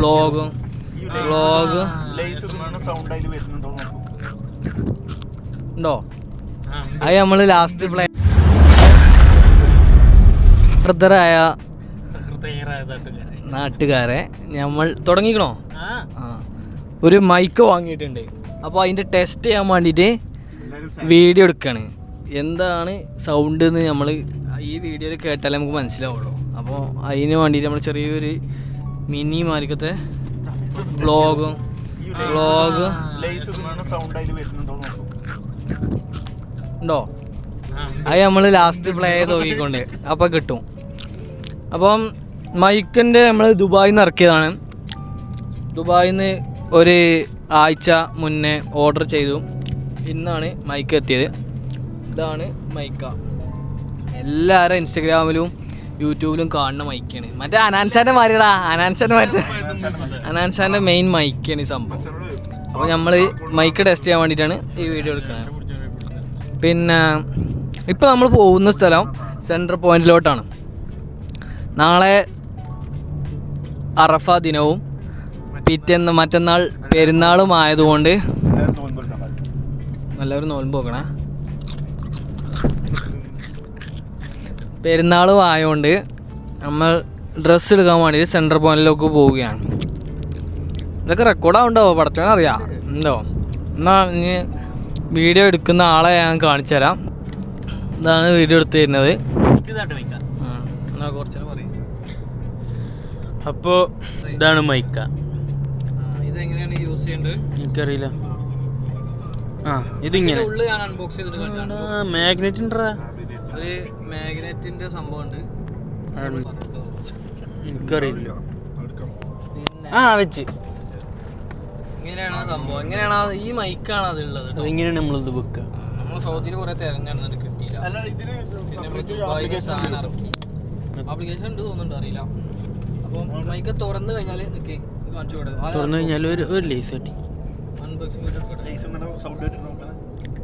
വ്ളോഗും vlog ഉണ്ടോ? അത് നമ്മൾ ലാസ്റ്റ് പ്ലേ ബ്രദറായ നാട്ടുകാരെ നമ്മൾ തുടങ്ങിക്കണോ? ആ. ഒരു മൈക്ക് വാങ്ങിയിട്ടുണ്ട്. അപ്പോൾ അതിന്റെ ടെസ്റ്റ് ചെയ്യാൻ വേണ്ടിയിട്ട് വീഡിയോ എടുക്കുകയാണ് എന്താണ് സൗണ്ട് എന്ന് നമ്മൾ ഈ വീഡിയോയിൽ കേട്ടാലേ നമുക്ക് മനസ്സിലാവുള്ളൂ. അപ്പോൾ അതിന് വേണ്ടിയിട്ട് നമ്മൾ ചെറിയൊരു മിനി മാലിക്കത്തെ വ്ളോഗും വ്ളോഗ് ഉണ്ടോ? അത് നമ്മൾ ലാസ്റ്റ് പ്ലേ ചെയ്ത് നോക്കിക്കൊണ്ട് അപ്പോൾ കിട്ടും. അപ്പം മൈക്കിന്റെ നമ്മൾ ദുബായിൽ നിന്ന് ഇറക്കിയതാണ്. ദുബായിൽ നിന്ന് ഒരു ആഴ്ച മുന്നേ ഓർഡർ ചെയ്തു. ഇന്നാണ് മൈക്ക് എത്തിയത്. ഇതാണ് മൈക്ക. എല്ലാവരും ഇൻസ്റ്റഗ്രാമിലും യൂട്യൂബിലും കാണുന്ന മൈക്കാണ്. മറ്റേ അനാൻസാന്റെ മാറിയടാ അനാൻസാന്റെ മാറി അനാൻസാന്റെ മെയിൻ മൈക്കാണ് ഈ സംഭവം. അപ്പോൾ നമ്മൾ മൈക്ക് ടെസ്റ്റ് ചെയ്യാൻ വേണ്ടിയിട്ടാണ് ഈ വീഡിയോ എടുക്കുന്നത് പിന്നെ ഇപ്പോൾ നമ്മൾ പോകുന്ന സ്ഥലം സെൻട്രൽ പോയിന്റിലോട്ടാണ് നാളെ അറഫ ദിനവും പിറ്റേന്ന് മറ്റന്നാൾ പെരുന്നാളും ആയതുകൊണ്ട് എല്ലാവരും നോൻപെടുക്കാൻ പാടില്ല എല്ലാവരും നോൽമ്പ് നോക്കണേ പെരുന്നാളും ആയതുകൊണ്ട് നമ്മൾ ഡ്രസ്സ് എടുക്കാൻ വേണ്ടി സെൻട്രൽ പോയിന്റിലേക്ക് പോവുകയാണ്. ഇതൊക്കെ റെക്കോർഡാവുണ്ടോ പടച്ചോനെ അറിയാം ഉണ്ടോ എന്നാൽ ഇനി വീഡിയോ എടുക്കുന്ന ആളെ ഞാൻ കാണിച്ചു തരാം. ഇതാണ് വീഡിയോ എടുത്തു തരുന്നത്. ഉം. എന്നാ കുറച്ചു പറയും. അപ്പോ ഇതാണ് മൈക്ക. ഇതെങ്ങനെയാണ് യൂസ് ചെയ്യേണ്ടത്? എനിക്കറിയില്ല. ആ ഇതിങ്ങനെ. ഉള്ളിൽ ഒരു മാഗ്നറ്റിന്റെ സംഭവം ഉണ്ട് എനിക്കറിയില്ല. ആ വെച്ച്. ഇങ്ങനെയാണ് സംഭവം? എങ്ങനെയാണ് ഈ മൈക്കാണ് അതുള്ളത് കേട്ടോ. അതിങ്ങനെയാണ് നമ്മളിത് വെക്കുക നമ്മൾ സൗദിയിൽ കുറെ കിട്ടിയില്ല. ദുബായിൽ സാധനം ഇറക്കി. ആപ്ലിക്കേഷൻ ഉണ്ട് തോന്നുന്നുണ്ട് അറിയില്ല. അപ്പം മൈക്ക് തുറന്നു കഴിഞ്ഞാൽ നിൽക്കേ കാണിച്ചു കൊടുക്കും. തുറന്നു കഴിഞ്ഞാൽ ഒരു ഒരു ലേസ് കട്ടി അൺബോക്സിംഗ്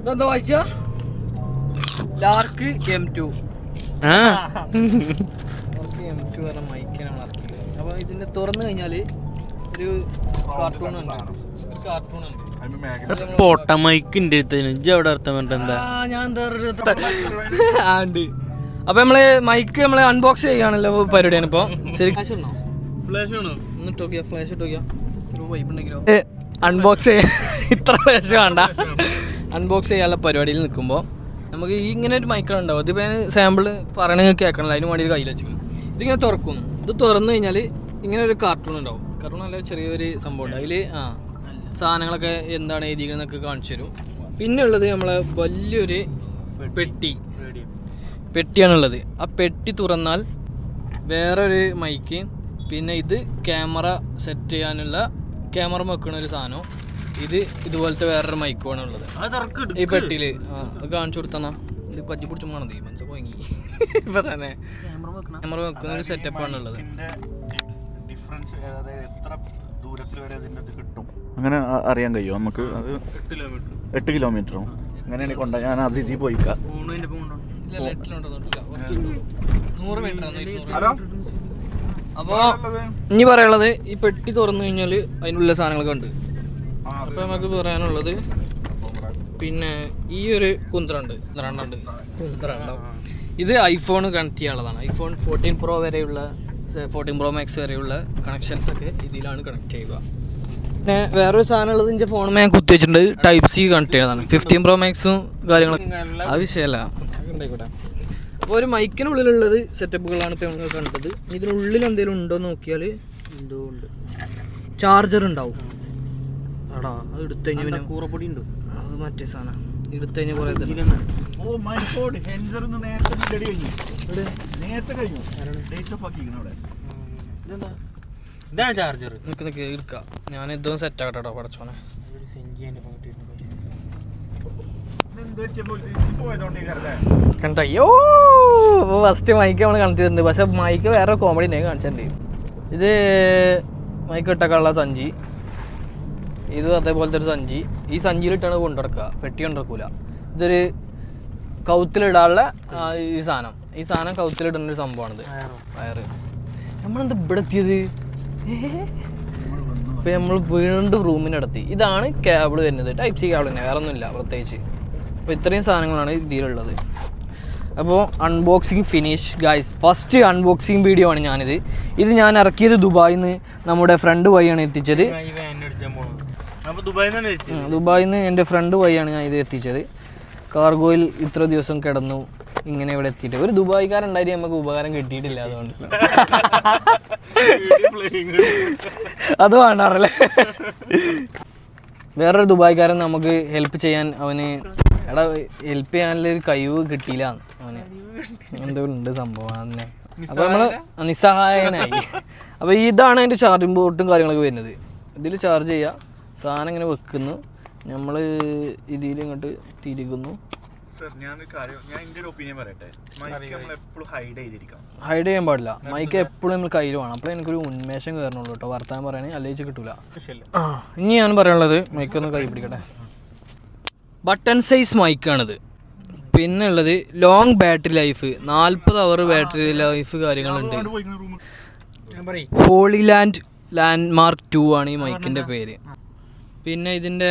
ഇതെന്താ വായിച്ച? Dark M two M two പറഞ്ഞ മൈക്കാണ് നമ്മൾ ഇറക്കിയത് അപ്പോൾ ഇതിന്റെ തുറന്നു കഴിഞ്ഞാൽ ഒരു കാർട്ടൂൺ ഉണ്ട്. ഒരു കാർട്ടൂൺ ഉണ്ട്. അതിന് മാഗ്നറ്റ് പൊട്ട മൈക്കിന്റെ അവിടെ അർത്ഥം എന്താ? ആ, ഞാൻ എന്താ ആ ഉണ്ട്. അപ്പൊ നമ്മൾ മൈക്ക് നമ്മൾ അൺബോക്സ് ചെയ്യാണല്ലോ പരിപാടിയാണ് ഇപ്പൊ. ശരി. ഫ്ലാഷ് ഉണ്ടോ? ഫ്ലാഷ് ആണോ എന്നിട്ട് നോക്കിയാ? ഫ്ലാഷ് ഒരു വൈബ് ഉണ്ടെങ്കിലോ? അൺബോക്സ് ചെയ്യാൻ ഇത്ര ഫ്ലാഷ് വേണ്ട. അൺബോക്സ് ചെയ്യാനുള്ള പരിപാടിയിൽ നിൽക്കുമ്പോൾ നമുക്ക് ഈ ഇങ്ങനെ ഒരു മൈക്കാണ് ഉണ്ടാവും ഇതിപ്പോൾ ഞാൻ സാമ്പിൾ പറയണമെങ്കിൽ കേൾക്കണല്ലോ. അതിന് വേണ്ടി ഒരു കയ്യിൽ വെച്ചിരിക്കും ഇതിങ്ങനെ തുറക്കും. ഇത് തുറന്നു കഴിഞ്ഞാൽ ഇങ്ങനെ ഒരു കാർട്ടൂൺ ഉണ്ടാവും. കാർട്ടൂൺ നല്ല ചെറിയൊരു സംഭവം ഉണ്ട്. അതിൽ ആ സാധനങ്ങളൊക്കെ എന്താണ് എഴുതിയെന്നൊക്കെ കാണിച്ചു തരും. പിന്നെ ഉള്ളത് നമ്മളെ വലിയൊരു പെട്ടി. പെട്ടിയാണുള്ളത്. ആ പെട്ടി തുറന്നാൽ വേറൊരു മൈക്ക് പിന്നെ ഇത് ക്യാമറ സെറ്റ് ചെയ്യാനുള്ള ക്യാമറ വെക്കുന്ന ഒരു സാധനം. ഇത് ഇതുപോലത്തെ വേറൊരു മൈക്കുമാണ് ഉള്ളത്. ഈ പെട്ടിയിൽ. ആ അത് കാണിച്ചു കൊടുത്തന്നാ. ഇത് പറ്റി പിടിച്ചു പോണത് ഈ മനസ്സ് പോയി. ഇപ്പൊ തന്നെ. ക്യാമറ വെക്കുന്ന ഒരു ഉള്ളത്. വരെ അതിന്റെ കിട്ടും. അങ്ങനെ അറിയാൻ കഴിയുമോ നമുക്ക് അത് എട്ട് കിലോമീറ്ററോ അങ്ങനെയാണ് കൊണ്ട ഞാൻ അസിസി പോയിക്കാം. അപ്പോൾ ഇനി പറയാനുള്ളത് ഈ പെട്ടി തുറന്നു കഴിഞ്ഞാൽ അതിനുള്ള സാധനങ്ങളൊക്കെ ഉണ്ട്. അപ്പോൾ നമുക്ക് പറയാനുള്ളത് പിന്നെ ഈ ഒരു കുന്ത്രണ്ട്. കുന്ത്രണ്ടുണ്ട് കുന്ത്രണ്ടാവും ഇത് ഐഫോൺ കണക്ട് ചെയ്യാനുള്ളതാണ്. ഐഫോൺ ഫോർട്ടീൻ പ്രോ വരെയുള്ള ഫോർട്ടീൻ പ്രോ മാക്സ് വരെയുള്ള കണക്ഷൻസ് ഒക്കെ ഇതിലാണ് കണക്ട് ചെയ്യുക. പിന്നെ വേറൊരു സാധനം ഉള്ളത് എന്റെ ഫോൺ ഞാൻ കുത്തി വെച്ചിട്ടുണ്ട്. ടൈപ്പ് സി കണക്ട് ചെയ്യുന്നതാണ്. ഫിഫ്റ്റീൻ പ്രോ മാക്സും കാര്യങ്ങളൊക്കെ ആ വിഷയമല്ല. ഉണ്ടായിക്കോട്ടെ. അപ്പോൾ ഒരു മൈക്കിനുള്ളിലുള്ളത് സെറ്റപ്പുകളാണ് ഇപ്പോൾ നമ്മൾ കണ്ടത്. ഇതിനുള്ളിൽ എന്തെങ്കിലും ഉണ്ടോ എന്ന് നോക്കിയാൽ എന്തോ ഉണ്ട്. ചാർജർ ഉണ്ടാവും. ആടാ അത് എടുത്തു കഴിഞ്ഞാൽ കൂറപ്പൊടി ഉണ്ട് അത് മറ്റേ സാധനം. എടുത്തു കഴിഞ്ഞാൽ കുറേ ഓ മൈ ഗോഡ് ഹെൻസർ നേരത്തെ കഴിഞ്ഞു. നേരത്തെ കഴിഞ്ഞു. ഡേറ്റ് ഓഫ് ആക്കിക്കണം അവിടെ ഇതെന്താ? ഇതാണ് ചാർജർ നിൽക്ക് നിൽക്ക് എടുക്കാം. ഞാൻ ഇതൊന്നും സെറ്റ് ആക്കട്ടെ പഠിച്ചോനെ കണ്ട? അയ്യോ ഫസ്റ്റ് മൈക്ക് നമ്മൾ കണത്തിട്ടുണ്ട് പക്ഷെ മൈക്ക് വേറെ കോമഡി ഉണ്ടെങ്കിൽ കാണിച്ചിട്ടുണ്ട് ഇത് മൈക്ക് ഇട്ടൊക്കെയുള്ള സഞ്ചി. ഇത് അതേപോലത്തെ ഒരു സഞ്ചി. ഈ സഞ്ചിയിലിട്ടാണ് കൊണ്ടുനടക്കുക. പെട്ടി കൊണ്ടിറക്കൂല ഇതൊരു കൗത്തിലിടാനുള്ള ഈ സാധനം. ഈ സാധനം കൗത്തിലിടുന്ന ഒരു സംഭവമാണിത്. വയറ്. നമ്മളെന്ത് ഇവിടെ എത്തിയത്? ഇപ്പൊ നമ്മൾ വീണ്ടും റൂമിനടത്തി. ഇതാണ് കേബിൾ വരുന്നത്. ടൈപ്പ് സി കേബിൾ തന്നെ. വേറെ ഒന്നുമില്ല പ്രത്യേകിച്ച്. അപ്പോൾ ഇത്രയും സാധനങ്ങളാണ് ഇതിലുള്ളത്. അപ്പോൾ unboxing finish guys first unboxing video ആണ് ഞാനിത്. ഇത് ഞാൻ ഇറക്കിയത് ദുബായിന്ന് നിന്ന് നമ്മുടെ ഫ്രണ്ട് വഴിയാണ് എത്തിച്ചത് ഈ വാൻ അടിച്ചാൻ പോണത് അപ്പൊ വെച്ചു നിന്ന് എന്റെ ഫ്രണ്ട് വഴിയാണ് ഞാൻ ഇത് എത്തിച്ചത്. കാർഗോയിൽ ഇത്ര ദിവസം കിടന്നു ഇങ്ങനെ ഇവിടെ എത്തിയിട്ട്. ഒരു ദുബായിക്കാരുണ്ടായിട്ട് നമുക്ക് ഉപകാരം കിട്ടിയിട്ടില്ല അതുകൊണ്ട്. അത് വേണ്ടാറല്ലേ? വേറൊരു ദുബായിക്കാരൻ നമുക്ക് ഹെൽപ്പ് ചെയ്യാൻ അവന് എടാ ഹെൽപ്പ് ചെയ്യാനുള്ള ഒരു കഴിവ് കിട്ടിയില്ല. അവന് എന്തോ ഉണ്ട് സംഭവം തന്നെ അപ്പൊ നമ്മൾ നിസ്സഹായനായി. അപ്പൊ ഇതാണ് അതിന്റെ ചാർജിംഗ് ബോർഡും കാര്യങ്ങളൊക്കെ വരുന്നത്. ഇതിൽ ചാർജ് ചെയ്യുക സാധനം ഇങ്ങനെ വെക്കുന്നു. നമ്മൾ ഇതിൽ ഇങ്ങോട്ട് തിരികുന്നു. സർ ഞാനൊരു കാര്യം ഞാൻ എന്റെ ഒരു ഒപ്പീനിയൻ പറയട്ടെ? മൈക്ക് എപ്പോഴും ഹൈഡ് ചെയ്തിരിക്കാം ഹൈഡ് ചെയ്യാൻ പാടില്ല. മൈക്ക് എപ്പോഴും നമ്മൾ കയ്യിൽ വേണം. അപ്പോൾ എനിക്കൊരു ഉന്മേഷം കയറണുള്ളൂ കേട്ടോ. വർത്താനം പറയുകയാണെങ്കിൽ അല്ലെങ്കിൽ കിട്ടൂല. ആ ഇനി ഞാൻ പറയാനുള്ളത് മൈക്ക് ഒന്ന് കൈ പിടിക്കട്ടെ. ബട്ടൺ സൈസ് മൈക്കാണിത് പിന്നെ ഉള്ളത് ലോങ് ബാറ്ററി ലൈഫ് നാൽപ്പത് അവർ ബാറ്ററി ലൈഫ് കാര്യങ്ങളുണ്ട്. ഞാൻ ലാൻഡ് ഹോളിലാൻഡ് ലാൻഡ്മാർക്ക് ടു ആണ് ഈ മൈക്കിന്റെ പേര്. പിന്നെ ഇതിന്റെ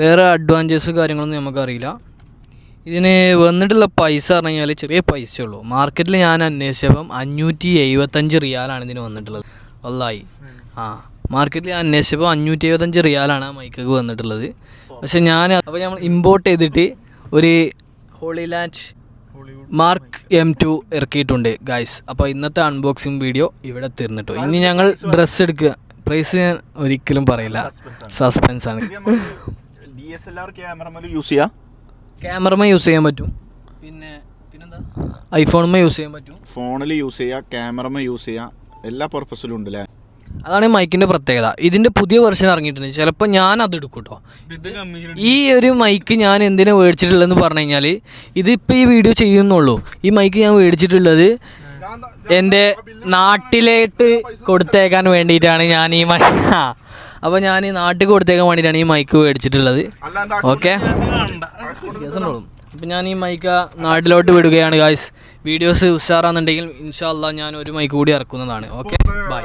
വേറെ അഡ്വാന്റേജസ് കാര്യങ്ങളൊന്നും നമുക്കറിയില്ല. ഇതിന് വന്നിട്ടുള്ള പൈസ പറഞ്ഞു ചെറിയ പൈസ ഉള്ളൂ. മാർക്കറ്റിൽ ഞാൻ അന്വേഷിച്ചപ്പം അഞ്ഞൂറ്റി എഴുപത്തഞ്ച് റിയാലാണ് ഇതിന് വന്നിട്ടുള്ളത്. ഒള്ളായി ആ മാർക്കറ്റിൽ ഞാൻ അന്വേഷിച്ചപ്പോൾ അഞ്ഞൂറ്റി എഴുപത്തഞ്ച് റിയാലാണ് മൈക്കൊക്കെ വന്നിട്ടുള്ളത്. പക്ഷെ ഞാൻ അപ്പോൾ നമ്മൾ ഇമ്പോർട്ട് ചെയ്തിട്ട് ഒരു ഹോളിലാൻഡ് മാർക്ക് എം ടു ഇറക്കിയിട്ടുണ്ട് ഗൈസ് അപ്പോൾ ഇന്നത്തെ അൺബോക്സിങ് വീഡിയോ ഇവിടെ തീർന്നിട്ടു. ഇനി ഞങ്ങൾ ഡ്രസ്സ് എടുക്കുക. പ്രൈസ് ഞാൻ ഒരിക്കലും പറയില്ല. സസ്പെൻസ് ആണ്. D S L R camera use ചെയ്യാം? ക്യാമറമേ യൂസ് ചെയ്യാൻ പറ്റും. പിന്നെ പിന്നെന്താ? ഐഫോണുമേ യൂസ് ചെയ്യാൻ പറ്റും. ഫോണിൽ യൂസ് ചെയ്യാം ക്യാമറ യൂസ് ചെയ്യാം. എല്ലാ പർപ്പസിലും ഉണ്ട് അല്ലേ അതാണ് ഈ മൈക്കിന്റെ പ്രത്യേകത. ഇതിന്റെ പുതിയ വെർഷൻ ഇറങ്ങിയിട്ടുണ്ട്. ചിലപ്പോൾ ഞാൻ അത് എടുക്കും കേട്ടോ ഈ ഒരു മൈക്ക് ഞാൻ എന്തിനാ മേടിച്ചിട്ടുള്ളതെന്ന് പറഞ്ഞു കഴിഞ്ഞാൽ ഇതിപ്പോൾ ഈ വീഡിയോ ചെയ്യുന്നുള്ളൂ. ഈ മൈക്ക് ഞാൻ മേടിച്ചിട്ടുള്ളത് എന്റെ നാട്ടിലേട്ട് കൊടുത്തേക്കാൻ വേണ്ടിയിട്ടാണ് ഞാൻ ഈ മൈ അപ്പോൾ ഞാൻ ഈ നാട്ടിൽ കൊടുത്തേക്കാൻ വേണ്ടിയിട്ടാണ് ഈ മൈക്ക് മേടിച്ചിട്ടുള്ളത്. ഓക്കെ കേസുണ്ടോളും അപ്പം ഞാൻ ഈ മൈക്ക നാട്ടിലോട്ട് വിടുകയാണ് ഗായ്സ് വീഡിയോസ് ഉഷാറാന്നുണ്ടെങ്കിൽ ഇൻഷാല്ല ഞാൻ ഒരു മൈക്ക് കൂടി ഇറക്കുന്നതാണ്. Okay bye